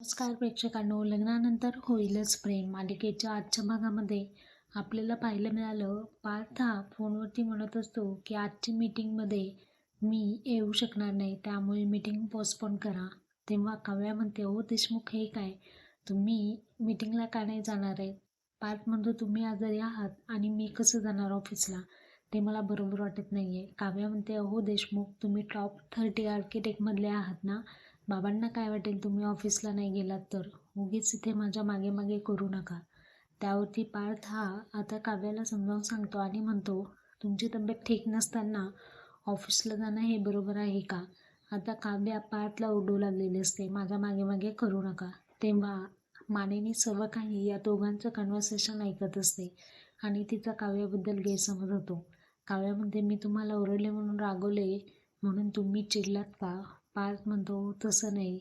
नमस्कार प्रेक्षकांनो लग्नानंतर होईलच प्रेम. मालिकेच्या आजच्या भागामध्ये आपल्याला पाहायला मिळालं पार्थ हा फोनवरती म्हणत असतो की आजची मीटिंगमध्ये मी येऊ शकणार नाही त्यामुळे मीटिंग पोस्टपोन करा. तेव्हा काव्या म्हणते हो देशमुख हे काय? तुम्ही मीटिंगला का नाही जाणार आहे? पार्थ म्हणतो तुम्ही आजारी आहात आणि मी कसं जाणार ऑफिसला ते मला बरोबर वाटत नाही आहे काव्या म्हणते अहो देशमुख तुम्ही टॉप थर्टी आर्किटेक्टमधले आहात ना? बाबांना काय वाटेल? तुम्ही ऑफिसला नाही गेलात तर? उगीच इथे माझ्या मागे मागे करू नका. त्यावरती पार्थ हा आता काव्याला समजावून सांगतो आणि म्हणतो तुमची तब्येत ठीक नसताना ऑफिसला जाणं हे बरोबर आहे का? आता काव्या पार्थला ओरडू लागलेली असते. माझ्या मागे मागे करू नका. तेव्हा मानेनी सर्व काही या दोघांचं कन्व्हर्सेशन ऐकत असते आणि तिचा काव्याबद्दल गैरसमज होतो. काव्यामध्ये मी तुम्हाला ओरडले म्हणून रागवले म्हणून तुम्ही चिडलात का? पाच म्हणतो तसं नाही.